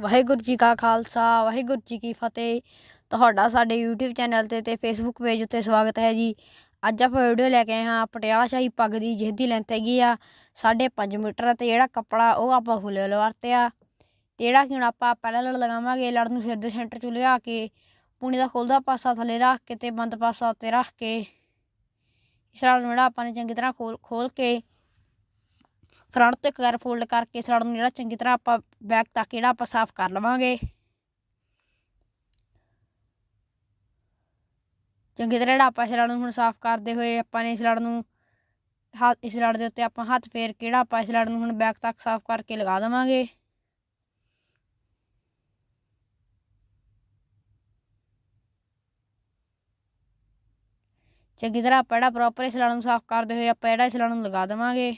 ਵਾਹਿਗੁਰੂ ਜੀ ਕਾ ਖਾਲਸਾ, ਵਾਹਿਗੁਰੂ ਜੀ ਕੀ ਫਤਿਹ। ਤੁਹਾਡਾ ਸਾਡੇ YouTube ਚੈਨਲ ਤੇ ਤੇ Facebook ਪੇਜ ਉੱਤੇ ਸਵਾਗਤ ਹੈ ਜੀ। ਅੱਜ ਆਪਾਂ ਵੀਡੀਓ ਲੈ ਕੇ ਆਏ ਹਾਂ ਪਟਿਆਲਾ ਸ਼ਾਹੀ ਪੱਗ ਦੀ ਜਿਹਦੀ ਲੈਂਥ ਹੈਗੀ ਆ 5.5 ਮੀਟਰ ਤੇ ਜਿਹੜਾ ਕੱਪੜਾ ਉਹ ਆਪਾਂ ਫੁੱਲੇ ਲਵਾਰਤੇ ਆ। ਤੇ ਜਿਹੜਾ ਕਿ ਹੁਣ ਆਪਾਂ ਪਹਿਲਾਂ ਲੜ ਲਗਾਵਾਂਗੇ, ਲੜ ਨੂੰ ਸਿਰ ਦੇ ਸੈਂਟਰ 'ਚ ਲਿਆ ਕੇ, ਪੂਣੀ ਦਾ ਖੁੱਲਦਾ ਪਾਸਾ ਥੱਲੇ ਰੱਖ ਕੇ ਤੇ ਬੰਦ ਪਾਸਾ ਉੱਤੇ ਰੱਖ ਕੇ। ਇਸ ਲੜ ਜਿਹੜਾ ਆਪਾਂ ਨੇ ਚੰਗੀ ਤਰ੍ਹਾਂ ਖੋਲ ਖੋਲ ਕੇ ਫਰੰਟ ਤੋਂ ਇੱਕ ਵਾਰ ਫੋਲਡ ਕਰਕੇ ਸੜ ਨੂੰ ਜਿਹੜਾ ਚੰਗੀ ਤਰ੍ਹਾਂ ਆਪਾਂ ਬੈਕ ਤੱਕ ਜਿਹੜਾ ਆਪਾਂ ਸਾਫ਼ ਕਰ ਲਵਾਂਗੇ। ਚੰਗੀ ਤਰ੍ਹਾਂ ਜਿਹੜਾ ਆਪਾਂ ਇਸ ਲੜ ਨੂੰ ਹੁਣ ਸਾਫ਼ ਕਰਦੇ ਹੋਏ ਆਪਾਂ ਨੇ ਇਸ ਨੂੰ ਹੱਥ ਇਸ ਲੜ ਦੇ ਉੱਤੇ ਆਪਾਂ ਹੱਥ ਫੇਰ ਕੇ ਆਪਾਂ ਇਸ ਲੜ ਨੂੰ ਹੁਣ ਬੈਕ ਤੱਕ ਸਾਫ਼ ਕਰਕੇ ਲਗਾ ਦੇਵਾਂਗੇ। ਚੰਗੀ ਤਰ੍ਹਾਂ ਆਪਾਂ ਜਿਹੜਾ ਪ੍ਰੋਪਰ ਇਸ ਲੜ ਨੂੰ ਸਾਫ਼ ਕਰਦੇ ਹੋਏ ਆਪਾਂ ਜਿਹੜਾ ਇਸ ਲੜ ਨੂੰ ਲਗਾ ਦੇਵਾਂਗੇ।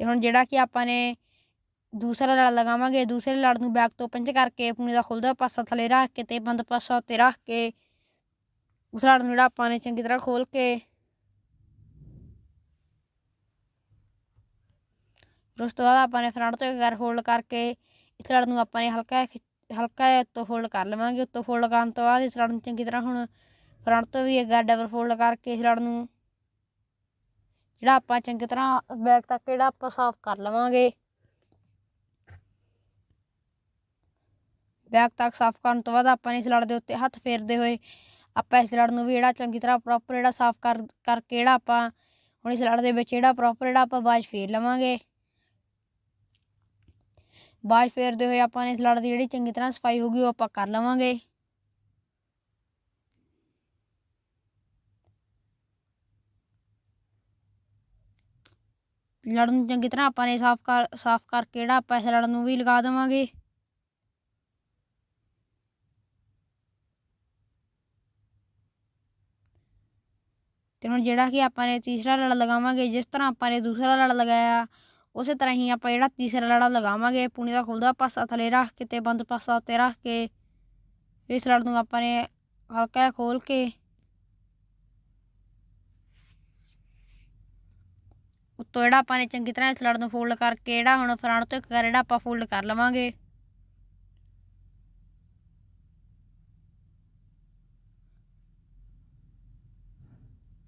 ਤੇ ਹੁਣ ਜਿਹੜਾ ਕਿ ਆਪਾਂ ਨੇ ਦੂਸਰਾ ਲੜ ਲਗਾਵਾਂਗੇ, ਦੂਸਰੇ ਲੜ ਨੂੰ ਬੈਕ ਤੋਂ ਪੰਚ ਕਰਕੇ ਪੂਣੀ ਦਾ ਖੁੱਲਦਾ ਪਾਸਾ ਥੱਲੇ ਰੱਖ ਕੇ ਤੇ ਬੰਦ ਪਾਸਾ ਉੱਤੇ ਰੱਖ ਕੇ ਉਸ ਲੜ ਨੂੰ ਜਿਹੜਾ ਆਪਾਂ ਨੇ ਚੰਗੀ ਤਰ੍ਹਾਂ ਖੋਲ ਕੇ ਉਸ ਤੋਂ ਬਾਅਦ ਆਪਾਂ ਨੇ ਫਰੰਟ ਤੋਂ ਇੱਕ ਗਰ ਹੋਲਡ ਕਰਕੇ ਇਸ ਲੜ ਨੂੰ ਆਪਾਂ ਨੇ ਹਲਕਾ ਹਲਕਾ ਜਿਹਾ ਉੱਤੋਂ ਫੋਲਡ ਕਰ ਲਵਾਂਗੇ। ਉੱਤੋਂ ਫੋਲਡ ਕਰਨ ਤੋਂ ਬਾਅਦ ਇਸ ਲੜ ਨੂੰ ਚੰਗੀ ਤਰ੍ਹਾਂ ਹੁਣ ਫਰੰਟ ਤੋਂ ਵੀ ਇੱਕ ਗਰ ਡਬਲ ਫੋਲਡ ਕਰਕੇ ਇਸ ਲੜ ਨੂੰ ਜਿਹੜਾ ਆਪਾਂ ਚੰਗੀ ਤਰ੍ਹਾਂ ਬੈਗ ਤੱਕ ਜਿਹੜਾ ਆਪਾਂ ਸਾਫ਼ ਕਰ ਲਵਾਂਗੇ। ਬੈਗ ਤੱਕ ਸਾਫ਼ ਕਰਨ ਤੋਂ ਬਾਅਦ ਆਪਾਂ ਨੇ ਇਸ ਲੜ ਦੇ ਉੱਤੇ ਹੱਥ ਫੇਰਦੇ ਹੋਏ, ਆਪਾਂ ਇਸ ਲੜ ਨੂੰ ਵੀ ਜਿਹੜਾ ਚੰਗੀ ਤਰ੍ਹਾਂ ਪ੍ਰੋਪਰ ਜਿਹੜਾ ਸਾਫ਼ ਕਰ, ਕਰਕੇ ਜਿਹੜਾ ਆਪਾਂ ਹੁਣ ਇਸ ਲੜ ਦੇ ਵਿੱਚ ਜਿਹੜਾ ਪ੍ਰੋਪਰ ਜਿਹੜਾ ਆਪਾਂ ਬਾਜ ਫੇਰ ਲਵਾਂਗੇ। ਬਾਜ ਫੇਰਦੇ ਹੋਏ ਆਪਾਂ ਨੇ ਇਸ ਲੜ ਦੀ ਜਿਹੜੀ ਚੰਗੀ ਤਰ੍ਹਾਂ ਸਫ਼ਾਈ ਹੋਊਗੀ ਉਹ ਆਪਾਂ ਕਰ ਲਵਾਂਗੇ। ਲੜ ਨੂੰ ਚੰਗੀ ਤਰ੍ਹਾਂ ਆਪਾਂ ਨੇ ਸਾਫ਼ ਕਰ, ਸਾਫ਼ ਕਰਕੇ ਜਿਹੜਾ ਆਪਾਂ ਇਸ ਲੜ ਨੂੰ ਵੀ ਲਗਾ ਦੇਵਾਂਗੇ। ਤੇ ਹੁਣ ਜਿਹੜਾ ਕਿ ਆਪਾਂ ਨੇ ਤੀਸਰਾ ਲੜ ਲਗਾਵਾਂਗੇ, ਜਿਸ ਤਰ੍ਹਾਂ ਆਪਾਂ ਨੇ ਦੂਸਰਾ ਲੜ ਲਗਾਇਆ, ਉਸੇ ਤਰ੍ਹਾਂ ਹੀ ਆਪਾਂ ਜਿਹੜਾ ਤੀਸਰਾ ਲੜਾ ਲਗਾਵਾਂਗੇ, ਪੂਣੀ ਦਾ ਖੁੱਲਦਾ ਪਾਸਾ ਥੱਲੇ ਰੱਖ ਕੇ ਤੇ ਬੰਦ ਪਾਸਾ ਉੱਤੇ ਰੱਖ ਕੇ, ਇਸ ਲੜ ਨੂੰ ਆਪਾਂ ਨੇ ਹਲਕਾ ਖੋਲ ਕੇ ਉੱਤੋਂ ਜਿਹੜਾ ਆਪਾਂ ਨੇ ਚੰਗੀ ਤਰ੍ਹਾਂ ਇਸ ਲੜ ਨੂੰ ਫੋਲਡ ਕਰਕੇ ਜਿਹੜਾ ਹੁਣ ਫਰੰਟ ਤੋਂ ਇੱਕ ਕਰ ਜਿਹੜਾ ਆਪਾਂ ਫੋਲਡ ਕਰ ਲਵਾਂਗੇ।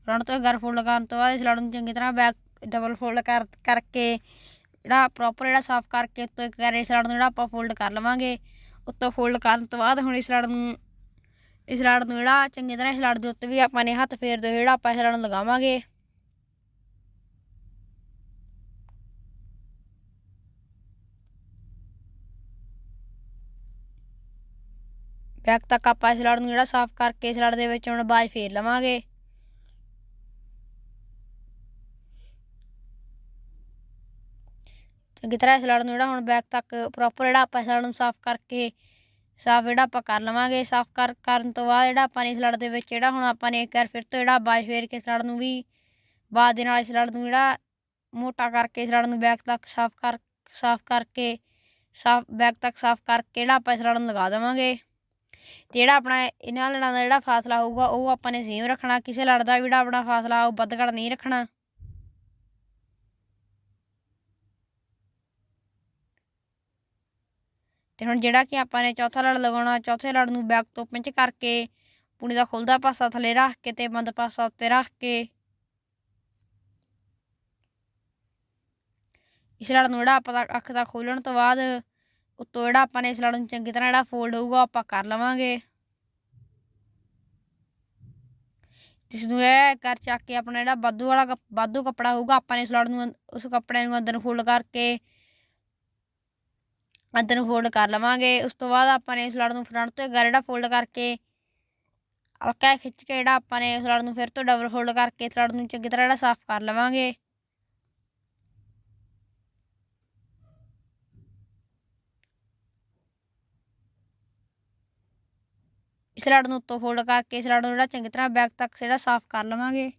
ਫਰੰਟ ਤੋਂ ਇੱਕ ਫੋਲਡ ਕਰਨ ਤੋਂ ਬਾਅਦ ਇਸ ਲੜ ਨੂੰ ਚੰਗੀ ਤਰ੍ਹਾਂ ਬੈਕ ਡਬਲ ਫੋਲਡ ਕਰ, ਕਰਕੇ ਜਿਹੜਾ ਪ੍ਰੋਪਰ ਜਿਹੜਾ ਸਾਫ਼ ਕਰਕੇ ਉੱਤੋਂ ਇੱਕ ਕਰ ਇਸ ਲੜ ਨੂੰ ਜਿਹੜਾ ਆਪਾਂ ਫੋਲਡ ਕਰ ਲਵਾਂਗੇ। ਉੱਤੋਂ ਫੋਲਡ ਕਰਨ ਤੋਂ ਬਾਅਦ ਹੁਣ ਇਸ ਲੜ ਨੂੰ, ਇਸ ਲੜ ਨੂੰ ਜਿਹੜਾ ਚੰਗੀ ਤਰ੍ਹਾਂ ਇਸ ਲੜ ਦੇ ਉੱਤੇ ਵੀ ਆਪਾਂ ਨੇ ਹੱਥ ਫੇਰਦੇ ਹੋਏ ਜਿਹੜਾ ਆਪਾਂ ਇਸ ਲੜ ਨੂੰ ਲਗਾਵਾਂਗੇ। ਬੈਕ ਤੱਕ ਆਪਾਂ ਇਸ ਲੜ ਨੂੰ ਜਿਹੜਾ ਸਾਫ਼ ਕਰਕੇ ਇਸ ਲੜ ਦੇ ਵਿੱਚ ਹੁਣ ਬਾਜ ਫੇਰ ਲਵਾਂਗੇ। ਚੰਗੀ ਤਰ੍ਹਾਂ ਇਸ ਲੜ ਨੂੰ ਜਿਹੜਾ ਹੁਣ ਬੈਕ ਤੱਕ ਪ੍ਰੋਪਰ ਜਿਹੜਾ ਆਪਾਂ ਇਸ ਲੜ ਨੂੰ ਸਾਫ਼ ਕਰਕੇ, ਸਾਫ਼ ਜਿਹੜਾ ਆਪਾਂ ਕਰ ਲਵਾਂਗੇ, ਸਾਫ਼ ਕਰ, ਕਰਨ ਤੋਂ ਬਾਅਦ ਜਿਹੜਾ ਆਪਾਂ ਨੇ ਇਸ ਲੜ ਦੇ ਵਿੱਚ ਜਿਹੜਾ ਹੁਣ ਆਪਾਂ ਨੇ ਇੱਕ ਵਾਰ ਫਿਰ ਤੋਂ ਜਿਹੜਾ ਬਾਜ ਫੇਰ ਕੇ ਇਸ ਲੜ ਨੂੰ ਵੀ ਬਾਅਦ ਦੇ ਨਾਲ ਇਸ ਲੜ ਨੂੰ ਜਿਹੜਾ ਮੋਟਾ ਕਰਕੇ ਇਸ ਲੜ ਨੂੰ ਬੈਕ ਤੱਕ ਸਾਫ਼ ਕਰ, ਸਾਫ਼ ਕਰਕੇ, ਸਾਫ਼ ਬੈਕ ਤੱਕ ਸਾਫ਼ ਕਰਕੇ ਜਿਹੜਾ ਆਪਾਂ ਇਸ ਲੜ ਨੂੰ ਲਗਾ ਦੇਵਾਂਗੇ। ਤੇ ਜਿਹੜਾ ਆਪਣਾ ਇਹਨਾਂ ਲੜਾਂ ਦਾ ਜਿਹੜਾ ਫਾਸਲਾ ਹੋਊਗਾ, ਉਹ ਆਪਾਂ ਨੇ ਸੇਮ ਰੱਖਣਾ। ਕਿਸੇ ਲੜ ਦਾ ਜਿਹੜਾ ਆਪਣਾ ਫਾਸਲਾ, ਉਹ ਵੱਧ ਘੱਟ ਨਹੀਂ ਰੱਖਣਾ। ਤੇ ਹੁਣ ਜਿਹੜਾ ਕਿ ਆਪਾਂ ਨੇ ਚੌਥਾ ਲੜ ਲਗਾਉਣਾ, ਚੌਥੇ ਲੜ ਨੂੰ ਬੈਕ ਤੋਂ ਪਿੰਚ ਕਰਕੇ ਪੂਣੀ ਦਾ ਖੁੱਲਦਾ ਪਾਸਾ ਥੱਲੇ ਰੱਖ ਕੇ ਤੇ ਬੰਦ ਪਾਸਾ ਉੱਤੇ ਰੱਖ ਕੇ ਇਸ ਲੜ ਨੂੰ ਜਿਹੜਾ ਆਪਾਂ ਅੱਖ ਦਾ ਖੋਲਣ ਤੋਂ ਬਾਅਦ ਉੱਤੋਂ ਜਿਹੜਾ ਆਪਾਂ ਨੇ ਇਸ ਲੜ ਨੂੰ ਚੰਗੀ ਤਰ੍ਹਾਂ ਜਿਹੜਾ ਫੋਲਡ ਹੋਊਗਾ ਆਪਾਂ ਕਰ ਲਵਾਂਗੇ। ਜਿਸ ਨੂੰ ਇਹ ਕਰ ਚੱਕ ਕੇ ਆਪਣਾ ਜਿਹੜਾ ਵਾਧੂ ਵਾਲਾ ਵਾਧੂ ਕੱਪੜਾ ਹੋਊਗਾ, ਆਪਾਂ ਨੇ ਇਸ ਲੜ ਨੂੰ ਉਸ ਕੱਪੜੇ ਨੂੰ ਅੰਦਰ ਫੋਲਡ ਕਰਕੇ ਅੰਦਰ ਨੂੰ ਫੋਲਡ ਕਰ ਲਵਾਂਗੇ। ਉਸ ਤੋਂ ਬਾਅਦ ਆਪਾਂ ਨੇ ਇਸ ਲੜ ਨੂੰ ਫਰੰਟ ਤੋਂ ਜਿਹੜਾ ਫੋਲਡ ਕਰਕੇ ਹਲਕਾ ਖਿੱਚ ਕੇ ਜਿਹੜਾ ਆਪਾਂ ਨੇ ਇਸ ਲੜ ਨੂੰ ਫਿਰ ਤੋਂ ਡਬਲ ਫੋਲਡ ਕਰਕੇ ਇਸ ਲੜ ਨੂੰ ਚੰਗੀ ਤਰ੍ਹਾਂ ਜਿਹੜਾ ਸਾਫ਼ ਕਰ ਲਵਾਂਗੇ। ਸਲਾਡ ਨੂੰ ਉੱਤੋਂ ਫੋਲਡ ਕਰਕੇ ਸਲਾਡ ਨੂੰ ਜਿਹੜਾ ਚੰਗੀ ਤਰ੍ਹਾਂ ਬੈਕ ਤੱਕ ਜਿਹੜਾ ਸਾਫ਼ ਕਰ ਲਵਾਂਗੇ।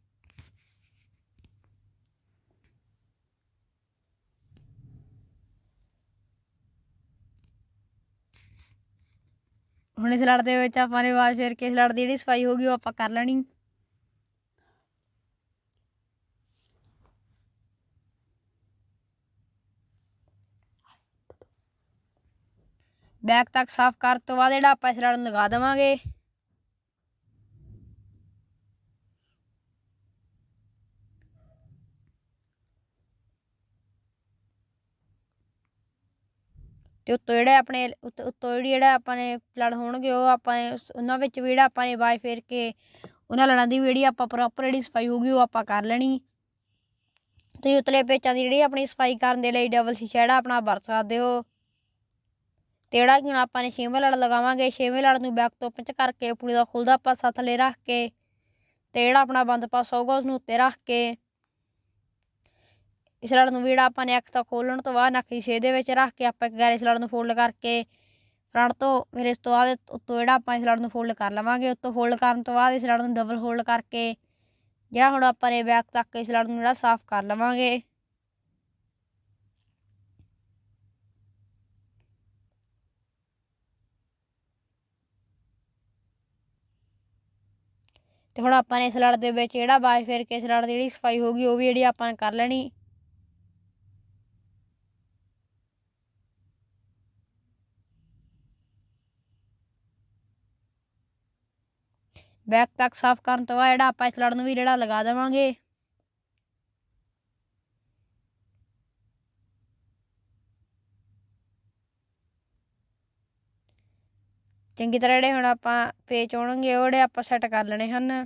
ਹੁਣ ਇਸ ਲੜ ਦੇ ਵਿੱਚ ਆਪਾਂ ਨੇ ਬਾਅਦ ਫਿਰ ਕੇ ਲੜ ਦੀ ਜਿਹੜੀ ਸਫ਼ਾਈ ਹੋ ਗਈ, ਉਹ ਆਪਾਂ ਕਰ ਲੈਣੀ। ਬੈਕ ਤੱਕ ਸਾਫ਼ ਕਰਨ ਤੋਂ ਬਾਅਦ ਜਿਹੜਾ ਆਪਾਂ ਇਸ ਲੜ ਨੂੰ ਲਗਾ ਦੇਵਾਂਗੇ। ਤੇ ਉੱਤੋਂ ਜਿਹੜੇ ਆਪਣੇ, ਉੱਤ- ਉੱਤੋਂ ਜਿਹੜੀ ਜਿਹੜਾ ਆਪਾਂ ਨੇ ਲੜ ਹੋਣਗੇ, ਉਹ ਆਪਾਂ ਨੇ ਉਹਨਾਂ ਵਿੱਚ ਵੀ ਜਿਹੜਾ ਆਪਾਂ ਨੇ ਵਾਈ ਫੇਰ ਕੇ ਉਹਨਾਂ ਲੜਾਂ ਦੀ ਵੀ ਜਿਹੜੀ ਆਪਾਂ ਪ੍ਰੋਪਰ ਜਿਹੜੀ ਸਫ਼ਾਈ ਹੋਊਗੀ, ਉਹ ਆਪਾਂ ਕਰ ਲੈਣੀ। ਤੁਸੀਂ ਉਤਲੇ ਪੇਚਾਂ ਦੀ ਜਿਹੜੀ ਆਪਣੀ ਸਫ਼ਾਈ ਕਰਨ ਦੇ ਲਈ ਡਬਲ ਸ਼ੀਸ਼ਾ ਜਿਹੜਾ ਆਪਣਾ ਵਰਤ ਸਕਦੇ ਹੋ। ਤੇ ਜਿਹੜਾ ਕਿ ਹੁਣ ਆਪਾਂ ਨੇ ਛੇਵੇਂ ਲੜ ਲਗਾਵਾਂਗੇ, ਛੇਵੇਂ ਲੜ ਨੂੰ ਬੈਕ ਤੋਂ ਪਿੰਚ ਕਰਕੇ ਪੂਰੀ ਦਾ ਖੁੱਲਦਾ ਪਾਸਾ ਥੱਲੇ ਰੱਖ ਕੇ, ਤੇ ਜਿਹੜਾ ਆਪਣਾ ਬੰਦ ਪਾਸਾ ਹੋਊਗਾ ਉਸ ਨੂੰ ਉੱਤੇ ਰੱਖ ਕੇ ਇਸ ਲੜ ਨੂੰ ਵੀ ਜਿਹੜਾ ਆਪਾਂ ਨੇ ਅੱਖ ਤਾਂ ਖੋਲਣ ਤੋਂ ਬਾਅਦ ਨੱਕ ਦੀ ਛੇ ਦੇ ਵਿੱਚ ਰੱਖ ਕੇ ਆਪਾਂ ਇੱਕ ਗੈਰ ਇਸ ਲੜ ਨੂੰ ਫੋਲਡ ਕਰਕੇ ਫਰੰਟ ਤੋਂ ਫਿਰ ਇਸ ਤੋਂ ਬਾਅਦ ਉੱਤੋਂ ਜਿਹੜਾ ਆਪਾਂ ਇਸ ਲੜ ਨੂੰ ਫੋਲਡ ਕਰ ਲਵਾਂਗੇ, ਉੱਤੋਂ ਫੋਲਡ ਕਰਨ ਤੋਂ ਬਾਅਦ ਇਸ ਲੜ ਨੂੰ ਡਬਲ ਫੋਲਡ ਕਰਕੇ ਜਿਹੜਾ ਹੁਣ ਆਪਾਂ ਨੇ ਬੈਕ ਤੱਕ ਇਸ ਲੜ ਨੂੰ ਜਿਹੜਾ ਸਾਫ਼ ਕਰ ਲਵਾਂਗੇ। ਤੇ ਹੁਣ ਆਪਾਂ ਨੇ ਇਸ ਲੜ ਦੇ ਵਿੱਚ ਜਿਹੜਾ ਬਾਜ਼ ਫੇਰ ਕੇ ਇਸ ਲੜ ਦੀ ਜਿਹੜੀ ਸਫ਼ਾਈ ਹੋਗੀ ਉਹ ਵੀ ਜਿਹੜੀ ਆਪਾਂ ਨੇ ਕਰ ਲੈਣੀ। ਬੈਕ ਤੱਕ ਸਾਫ਼ ਕਰਨ ਤੋਂ ਬਾਅਦ ਜਿਹੜਾ ਆਪਾਂ ਇਸ ਲੜ ਨੂੰ ਵੀ ਜਿਹੜਾ ਲਗਾ ਦੇਵਾਂਗੇ। ਚੰਗੀ ਤਰ੍ਹਾਂ ਜਿਹੜੇ ਹੁਣ ਆਪਾਂ ਪੇਚ ਹੋਣਗੇ, ਉਹ ਜਿਹੜੇ ਆਪਾਂ ਸੈੱਟ ਕਰ ਲੈਣੇ ਹਨ।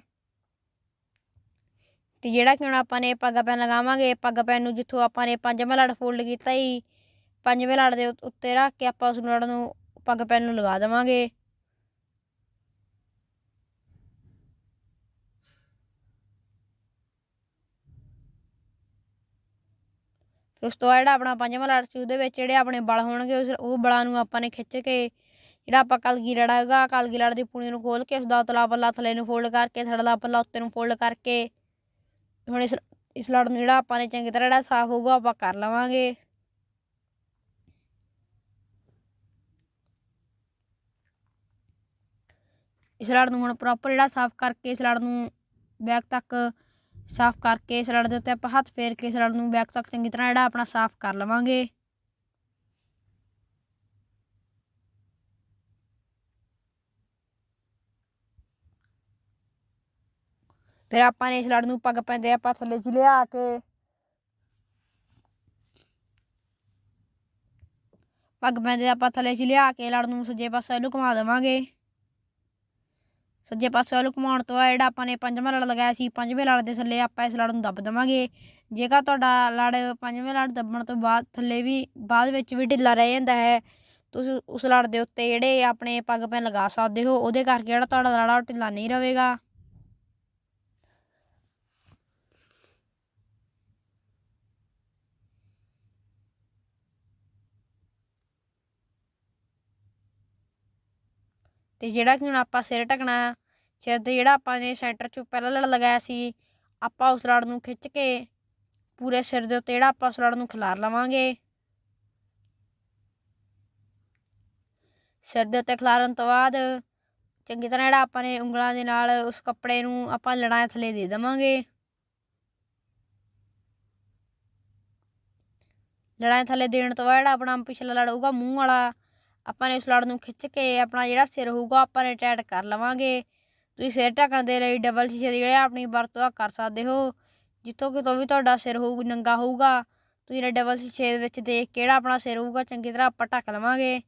ਤੇ ਜਿਹੜਾ ਕਿ ਹੁਣ ਆਪਾਂ ਨੇ ਪੱਗਾ ਪੈਨ ਲਗਾਵਾਂਗੇ, ਪੱਗ ਪੈਨ ਨੂੰ ਜਿੱਥੋਂ ਆਪਾਂ ਨੇ ਪੰਜਵਾਂ ਲੜ ਫੋਲਡ ਕੀਤਾ ਸੀ ਪੰਜਵੇਂ ਲੜ ਦੇ ਉੱਤੇ ਰੱਖ ਕੇ ਆਪਾਂ ਉਸ ਲੜ ਨੂੰ ਪੱਗ ਪੈਨ ਨੂੰ ਲਗਾ ਦੇਵਾਂਗੇ। ਫਿਰ ਉਸ ਤੋਂ ਬਾਅਦ ਜਿਹੜਾ ਆਪਣਾ ਪੰਜਵਾਂ ਲੜ ਸੀ, ਉਹਦੇ ਵਿੱਚ ਜਿਹੜੇ ਆਪਣੇ ਬਲ ਹੋਣਗੇ, ਉਸ ਉਹ ਬਲਾਂ ਨੂੰ ਆਪਾਂ ਨੇ ਖਿੱਚ ਕੇ ਜਿਹੜਾ ਆਪਾਂ ਕਲਗੀ ਲੜਾ ਹੈਗਾ ਕਲਗੀ ਲੜ ਦੀ ਪੂਣੀ ਨੂੰ ਖੋਲ ਕੇ ਉਸ ਦਾ ਉਤਲਾ ਪੱਲਾ ਥੱਲੇ ਨੂੰ ਫੋਲਡ ਕਰਕੇ ਥੜਲਾ ਪੱਲਾ ਉੱਤੇ ਨੂੰ ਫੋਲਡ ਕਰਕੇ, ਹੁਣ ਇਸ ਇਸ ਲੜ ਨੂੰ ਜਿਹੜਾ ਆਪਾਂ ਨੇ ਚੰਗੀ ਤਰ੍ਹਾਂ ਜਿਹੜਾ ਸਾਫ਼ ਹੋਊਗਾ, ਆਪਾਂ ਕਰ ਲਵਾਂਗੇ। ਇਸ ਲੜ ਨੂੰ ਹੁਣ ਪ੍ਰੋਪਰ ਜਿਹੜਾ ਸਾਫ਼ ਕਰਕੇ ਇਸ ਲੜ ਨੂੰ ਬੈਕ ਤੱਕ ਸਾਫ਼ ਕਰਕੇ ਇਸ ਲੜ ਦੇ ਉੱਤੇ ਆਪਾਂ ਹੱਥ ਫੇਰ ਕੇ ਇਸ ਲੜ ਨੂੰ ਬੈਕ ਤੱਕ ਚੰਗੀ ਤਰ੍ਹਾਂ ਜਿਹੜਾ ਆਪਣਾ ਸਾਫ਼ ਕਰ ਲਵਾਂਗੇ। ਫਿਰ ਆਪਾਂ ਨੇ ਇਸ ਲੜ ਨੂੰ ਪੱਗ ਪੈਂਦੇ ਆਪਾਂ ਥੱਲੇ 'ਚ ਲਿਆ ਕੇ। ਪੱਗ ਪੈਂਦੇ ਆਪਾਂ ਥੱਲੇ 'ਚ ਲਿਆ ਕੇ ਲੜ ਨੂੰ ਸੱਜੇ ਪਾਸੇ ਨੂੰ ਘੁਮਾ ਦੇਵਾਂਗੇ। ਸੱਜੇ ਪਾਸੇ ਵੱਲ ਘੁਮਾਉਣ ਤੋਂ ਬਾਅਦ ਜਿਹੜਾ ਆਪਾਂ ਨੇ ਪੰਜਵਾਂ ਲੜ ਲਗਾਇਆ ਸੀ, ਪੰਜਵੇਂ ਲੜ ਦੇ ਥੱਲੇ ਆਪਾਂ ਇਸ ਲੜ ਨੂੰ ਦੱਬ ਦੇਵਾਂਗੇ। ਜੇਕਰ ਤੁਹਾਡਾ ਲੜ ਪੰਜਵੇਂ ਲੜ ਦੱਬਣ ਤੋਂ ਬਾਅਦ ਥੱਲੇ ਵੀ ਬਾਅਦ ਵਿੱਚ ਵੀ ਢਿੱਲਾ ਰਹਿ ਜਾਂਦਾ ਹੈ, ਤੁਸੀਂ ਉਸ ਲੜ ਦੇ ਉੱਤੇ ਜਿਹੜੇ ਆਪਣੇ ਪੱਗ ਪੈਨ ਲਗਾ ਸਕਦੇ ਹੋ, ਉਹਦੇ ਕਰਕੇ ਜਿਹੜਾ ਤੁਹਾਡਾ ਲੜਾ ਉਹ ਢਿੱਲਾ ਨਹੀਂ ਰਹੇਗਾ। ਤੇ ਜਿਹੜਾ ਕਿ ਹੁਣ ਆਪਾਂ ਸਿਰ ਢਕਣਾ ਸਿਰ ਤੇ ਜਿਹੜਾ ਆਪਾਂ ਨੇ ਸੈਂਟਰ 'ਚ ਪਹਿਲਾਂ ਲੜ ਲਗਾਇਆ ਸੀ, ਆਪਾਂ ਉਸ ਲੜ ਨੂੰ ਖਿੱਚ ਕੇ ਪੂਰੇ ਸਿਰ ਦੇ ਉੱਤੇ ਜਿਹੜਾ ਆਪਾਂ ਉਸ ਲੜ ਨੂੰ ਖਿਲਾਰ ਲਵਾਂਗੇ। ਸਿਰ ਦੇ ਉੱਤੇ ਖਿਲਾਰਨ ਤੋਂ ਬਾਅਦ ਚੰਗੀ ਤਰ੍ਹਾਂ ਜਿਹੜਾ ਆਪਾਂ ਨੇ ਉਂਗਲਾਂ ਦੇ ਨਾਲ ਉਸ ਕੱਪੜੇ ਨੂੰ ਆਪਾਂ ਲੜਾਂ ਥੱਲੇ ਦੇ ਦੇਵਾਂਗੇ। ਲੜਾਂ ਥੱਲੇ ਦੇਣ ਤੋਂ ਬਾਅਦ ਜਿਹੜਾ ਆਪਣਾ ਪਿਛਲਾ ਲੜ ਹੋਊਗਾ ਮੂੰਹ ਵਾਲਾ ਆਪਾਂ ਨੇ ਉਸ ਲੜ ਨੂੰ ਖਿੱਚ ਕੇ ਆਪਣਾ ਜਿਹੜਾ ਸਿਰ ਹੋਊਗਾ ਆਪਾਂ ਨੇ ਟਾਈਟ ਕਰ ਲਵਾਂਗੇ। ਤੁਸੀਂ ਸਿਰ ਢੱਕਣ ਦੇ ਲਈ ਡਬਲ ਸ਼ੀਸ਼ੇ ਦੀ ਜਿਹੜਾ ਆਪਣੀ ਵਰਤੋਂ ਕਰ ਸਕਦੇ ਹੋ। ਜਿੱਥੋਂ ਕਿਤੋਂ ਵੀ ਤੁਹਾਡਾ ਸਿਰ ਹੋਊ, ਨੰਗਾ ਹੋਊਗਾ, ਤੁਸੀਂ ਇਹ ਡਬਲ ਸ਼ੀਸ਼ੇ ਦੇ ਵਿੱਚ ਦੇਖ ਕੇ ਜਿਹੜਾ ਆਪਣਾ ਸਿਰ ਹੋਊਗਾ ਚੰਗੀ ਤਰ੍ਹਾਂ ਆਪਾਂ ਢੱਕ ਲਵਾਂਗੇ।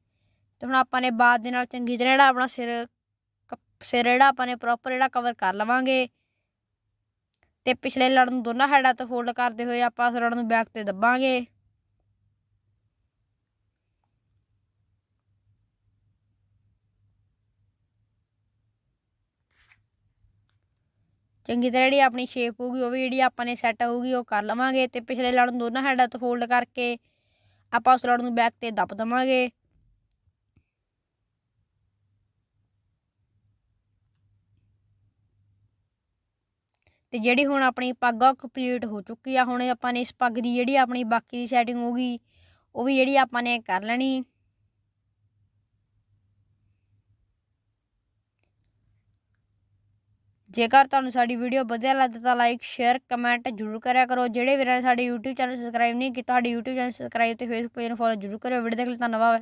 ਤੇ ਹੁਣ ਆਪਾਂ ਨੇ ਬਾਅਦ ਦੇ ਨਾਲ ਚੰਗੀ ਤਰ੍ਹਾਂ ਜਿਹੜਾ ਆਪਣਾ ਸਿਰ ਕੱਪ- ਸਿਰ ਜਿਹੜਾ ਆਪਾਂ ਨੇ ਪ੍ਰੋਪਰ ਜਿਹੜਾ ਕਵਰ ਕਰ ਲਵਾਂਗੇ। ਤੇ ਪਿਛਲੇ ਲੜ ਨੂੰ ਦੋਨਾਂ ਸਾਈਡਾਂ ਤੋਂ ਫੋਲਡ ਕਰਦੇ ਹੋਏ ਆਪਾਂ ਉਸ ਲੜ ਨੂੰ ਬੈਕ ਤੇ ਦੱਬਾਂਗੇ। ਚੰਗੀ ਤਰ੍ਹਾਂ ਜਿਹੜੀ ਆਪਣੀ ਸ਼ੇਪ ਹੋਊਗੀ, ਉਹ ਵੀ ਜਿਹੜੀ ਆਪਾਂ ਨੇ ਸੈੱਟ ਹੋਊਗੀ, ਉਹ ਕਰ ਲਵਾਂਗੇ ਤੇ ਪਿਛਲੇ ਲੜ ਨੂੰ ਦੋਨਾਂ ਹੈਡਾਂ ਤੋਂ ਫੋਲਡ ਕਰਕੇ ਆਪਾਂ ਉਸ ਲੜ ਨੂੰ ਬੈਕ ਤੇ ਦੱਬ ਦੇਵਾਂਗੇ। ਤੇ ਜਿਹੜੀ ਹੁਣ ਆਪਣੀ ਪੱਗ ਆ ਕੰਪਲੀਟ ਹੋ ਚੁੱਕੀ ਆ। ਹੁਣ ਆਪਾਂ ਨੇ ਇਸ ਪੱਗ ਦੀ ਜਿਹੜੀ ਆਪਣੀ ਬਾਕੀ ਦੀ ਸੈਟਿੰਗ ਹੋਊਗੀ, ਉਹ ਵੀ ਜਿਹੜੀ ਆਪਾਂ ਨੇ ਕਰ ਲੈਣੀ। ਜੇਕਰ ਤੁਹਾਨੂੰ ਸਾਡੀ ਵੀਡੀਓ ਵਧੀਆ ਲੱਗਦੀ ਤਾਂ ਲਾਈਕ ਸ਼ੇਅਰ ਕਮੈਂਟ ਜ਼ਰੂਰ ਕਰਿਆ ਕਰੋ। ਜਿਹੜੇ ਵੀਰਾਂ ਨੇ ਸਾਡੇ YouTube ਚੈਨਲ ਸਬਸਕ੍ਰਾਈਬ ਨਹੀਂ ਕੀਤਾ, ਸਾਡੇ YouTube ਚੈਨਲ ਸਬਸਕ੍ਰਾਈਬ ਤੇ Facebook ਪੇਜ ਨੂੰ ਫੋਲੋ ਜ਼ਰੂਰ ਕਰਿਓ। ਵੀਡੀਓ ਦੇਖ ਲਈ ਧੰਨਵਾਦ।